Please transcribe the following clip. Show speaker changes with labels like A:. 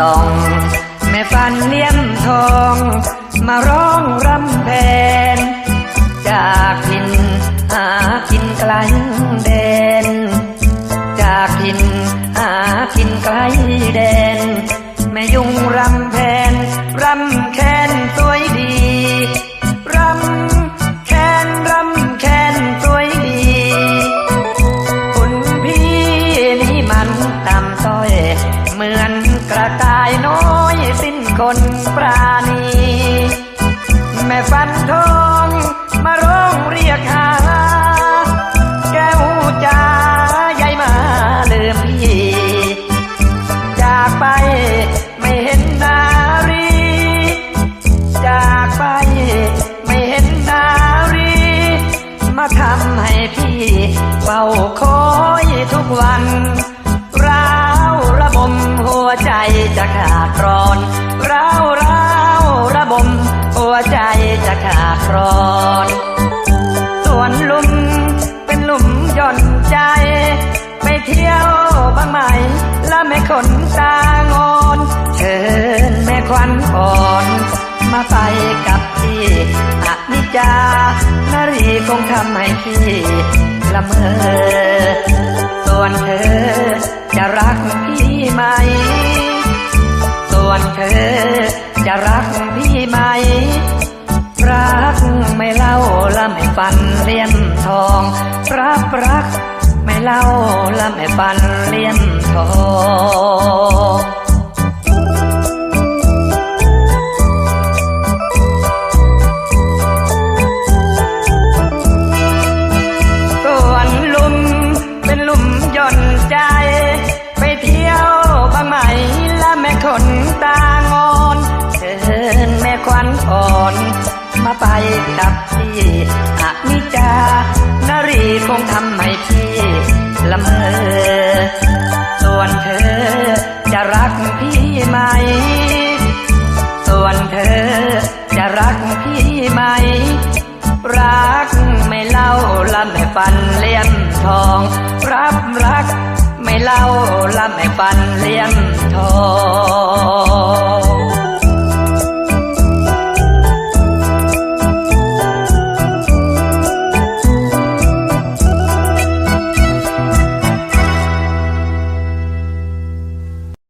A: ตอง แม่ฟันเลี่ยมทอง มาร้องรำแพน จากพินหากินไกลแดน จากพินหากินไกลแดน สิ้นคนปราณี แม่ฟันทองมาร้องเรียกหา แก้วจ้าใหญ่มาลืมพี่จากไปไม่เห็นนารี จากไปไม่เห็นนารี มาทำให้พี่เฝ้าคอยทุกวัน จจะขาดร้อนร้าวร้าวระบม หัวใจจะขาดร้อนส่วนลุมเป็นหลุมหย่อนใจ ไปเที่ยวบ้างไหมแล้วแม่คนตางอนเชิญแม่ควันอ่อนมาไปกับพี่อนิจานารีคงทำให้พี่ละเมอส่วนเธอจะรักพี่ไหม เธอ จะรักพี่ไหม รักไม่เล่าและไม่ปันเลี่ยมทอง รักรัก ไม่เล่าและไม่ปันเลี่ยมทอง อ่อน มาไปกับพี่อนิจานารีคงทำให้พี่ละเมอ ส่วนเธอจะรักพี่ไหม ส่วนเธอจะรักพี่ไหม รักไม่เล่าละไม่ปันเลี่ยมทอง รับรักไม่เล่าละไม่ปันเลี่ยมทอง